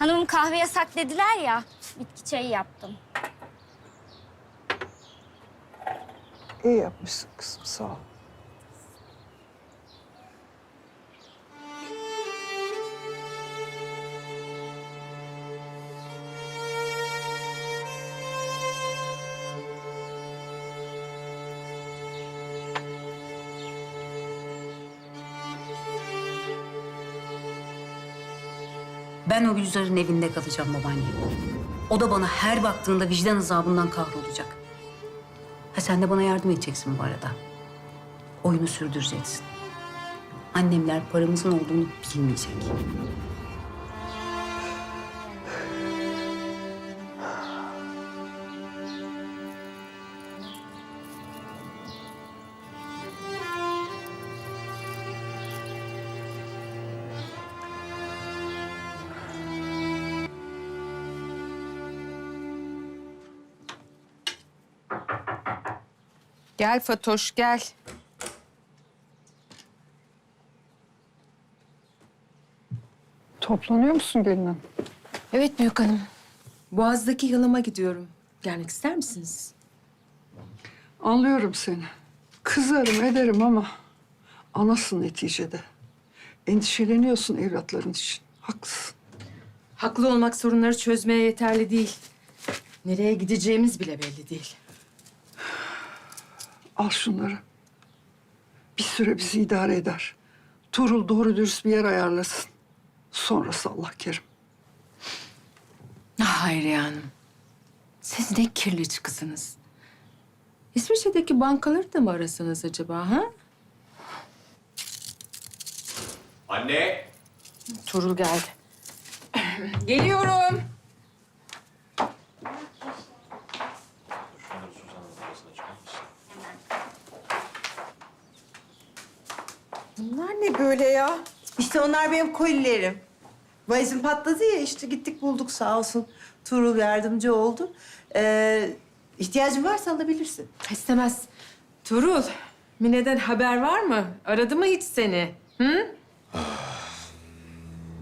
Hanımım kahve yasak dediler ya. Bitki çayı yaptım. İyi yapmışsın kızım sağ ol. Ben o Gülzar'ın evinde kalacağım babaanne. O da bana her baktığında vicdan azabından kahrolacak. Ha sen de bana yardım edeceksin bu arada. Oyunu sürdüreceksin. Annemler paramızın olduğunu bilmeyecek. Gel Fatoş gel. Toplanıyor musun Gülnaz? Evet büyük hanım. Boğaz'daki yanıma gidiyorum. Gelmek ister misiniz? Anlıyorum seni. Kızarım ederim ama anasın neticede. Endişeleniyorsun evlatların için. Haklısın. Haklı olmak sorunları çözmeye yeterli değil. Nereye gideceğimiz bile belli değil. Al şunları. Bir süre bizi idare eder. Tuğrul doğru dürüst bir yer ayarlasın. Sonrası Allah kerim. Ah Hayriye Hanım. Siz ne kirli kızınız. İsviçre'deki bankaları da mı arasanız acaba ha? Anne! Turul geldi. Geliyorum. Bunlar ne böyle ya? İşte onlar benim kolilerim. Valizim patladı ya işte gittik bulduk sağ olsun. Tuğrul yardımcı oldu. Ee, ihtiyacın varsa alabilirsin. İstemez. Turul, Mine'den haber var mı? Aradı mı hiç seni? Hı?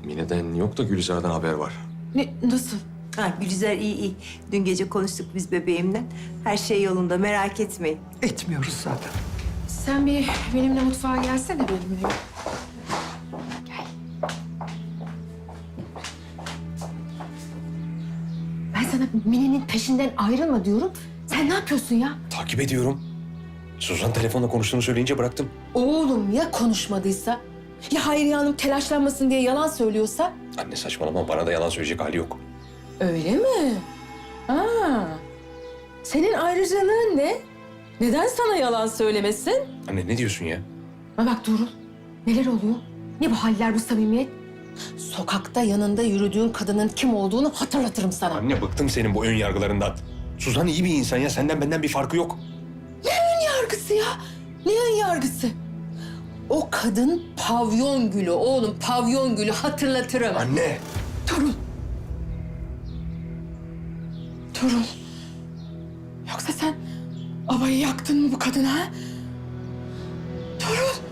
Mine'den yok da Gülizar'dan haber var. Ne, nasıl? Ha, Gülizar iyi iyi. Dün gece konuştuk biz bebeğimle. Her şey yolunda merak etmeyin. Etmiyoruz zaten. Sen bir benimle mutfağa gelsene benimle. Gel. Ben sana Mine'nin peşinden ayrılma diyorum. Sen ne yapıyorsun ya? Takip ediyorum. Suzan telefonla konuştuğunu söyleyince bıraktım. Oğlum ya konuşmadıysa? Ya Hayriye Hanım telaşlanmasın diye yalan söylüyorsa? Anne saçmalama bana da yalan söyleyecek hali yok. Öyle mi? Aa, senin ayrıcalığın ne? Neden sana yalan söylemesin? Anne ne diyorsun ya? Ha bak Tuğrul, neler oluyor? Ne bu haller, bu samimiyet? Sokakta yanında yürüdüğün kadının kim olduğunu hatırlatırım sana. Anne bıktım senin bu ön yargılarından. Suzan iyi bir insan ya senden benden bir farkı yok. yargısı ya? Ne ön yargısı? O kadın pavyon gülü oğlum, pavyon gülü hatırlatırım. Anne! Torun. Torun. Yoksa sen abayı yaktın mı bu kadına? Torun.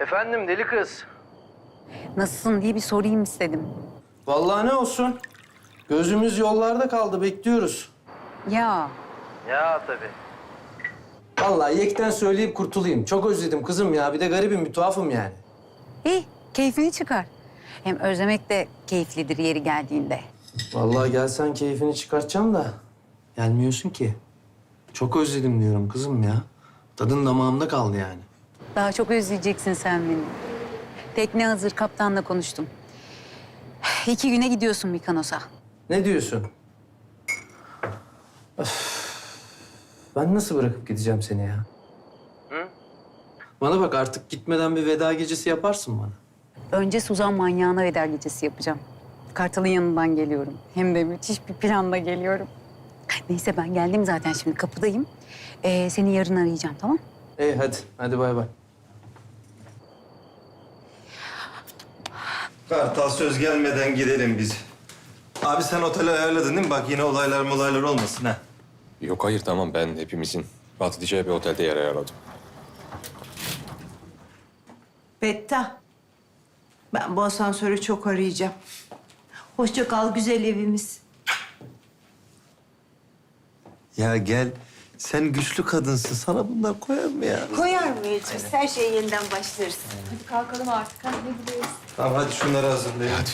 Efendim deli kız. Nasılsın diye bir sorayım istedim. Vallahi ne olsun. Gözümüz yollarda kaldı bekliyoruz. Ya Ya tabii. Vallahi yekten söyleyip kurtulayım. Çok özledim kızım ya. Bir de garibim, bir tuhafım yani. iyi, keyfini çıkar. Hem özlemek de keyiflidir yeri geldiğinde. Vallahi gelsen keyfini çıkartacağım da gelmiyorsun ki. Çok özledim diyorum kızım ya. Tadın damağımda kaldı yani. Daha çok özleyeceksin sen beni. Tekne hazır, kaptanla konuştum. İki güne gidiyorsun Mikanos'a. Ne diyorsun? Öf. Ben nasıl bırakıp gideceğim seni ya? Hı? Bana bak artık gitmeden bir veda gecesi yaparsın bana. Önce Suzan manyağına veda gecesi yapacağım. Kartal'ın yanından geliyorum. Hem de müthiş bir planla geliyorum. Neyse ben geldim zaten şimdi kapıdayım. Ee, seni yarın arayacağım tamam? İyi hadi. Hadi bay bay. Kartal söz gelmeden gidelim biz. Abi sen oteli ayarladın değil mi? Bak yine olaylar molaylar olmasın ha. Yok hayır tamam ben hepimizin rahat edeceği bir otelde yer ayarladım. Betta. Ben bu asansörü çok arayacağım. Hoşça kal güzel evimiz. Ya gel. Sen güçlü kadınsın. Sana bunlar koyar mı ya? Koyar mıyız biz? Her şeye yeniden başlarız. Tamam hadi şunları hazırlayın. Hadi.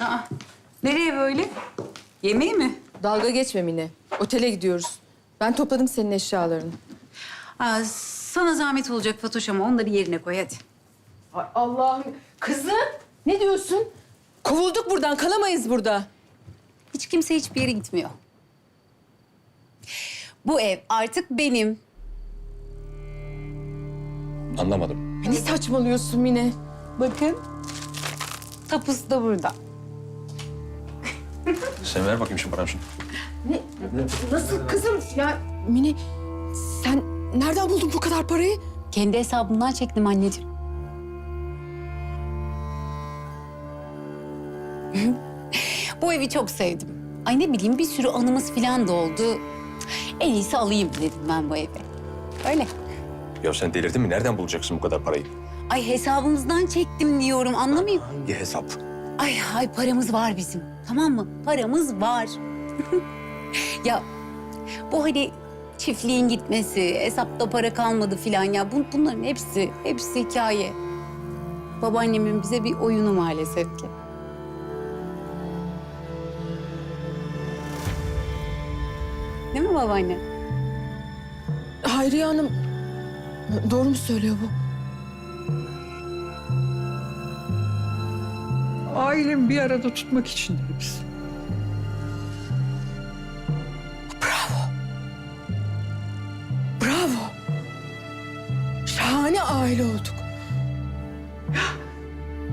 Aa, nereye böyle? Yemeğe mi? Dalga geçme Mine. Otele gidiyoruz. Ben topladım senin eşyalarını. Aa, sana zahmet olacak Fatoş ama onları yerine koy hadi. Allah'ım. Kızım ne diyorsun? Kovulduk buradan kalamayız burada. Hiç kimse hiçbir yere gitmiyor. Bu ev artık benim. Anlamadım. Ne saçmalıyorsun Mine? Bakın. Tapusu da burada. Sen ver bakayım şu param şunu. Nasıl kızım? Ya Mine sen nereden buldun bu kadar parayı? Kendi hesabımdan çektim anneciğim. Bu evi çok sevdim. Ay ne bileyim bir sürü anımız falan da oldu. En iyisi alayım dedim ben bu evi. Öyle. Ya sen delirdin mi? Nereden bulacaksın bu kadar parayı? Ay hesabımızdan çektim diyorum anlamayayım. Hangi hesap? Ay ay paramız var bizim. Tamam mı? Paramız var. ya bu hani çiftliğin gitmesi, hesapta para kalmadı filan ya bu, bunların hepsi, hepsi hikaye. Babaannemin bize bir oyunu maalesef ki. Değil mi babaanne? Hayriye Hanım doğru mu söylüyor bu? Ailemi bir arada tutmak için hepsi. Bravo. Şahane aile olduk.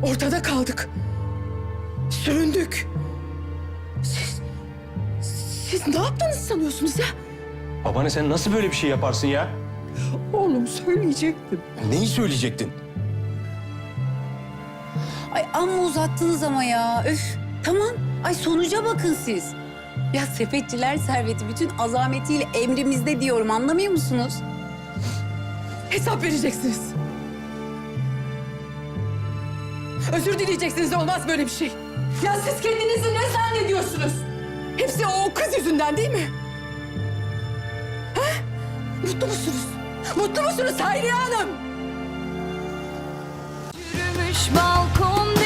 Ortada kaldık. Süründük. Siz, ne yaptınız sanıyorsunuz ya? Babaanne sen nasıl böyle bir şey yaparsın ya? Oğlum söyleyecektim. Neyi söyleyecektin? Ay amma uzattınız ama ya. Öf. Tamam. Ay sonuca bakın siz. Ya sepetçiler serveti bütün azametiyle emrimizde diyorum anlamıyor musunuz? Hesap vereceksiniz. Özür dileyeceksiniz olmaz böyle bir şey. Ya siz kendinizi ne zannediyorsunuz? Hepsi o kız yüzünden değil mi? Ha? Mutlu musunuz? Mutlu musunuz Hayriye Hanım? Yürümüş balkon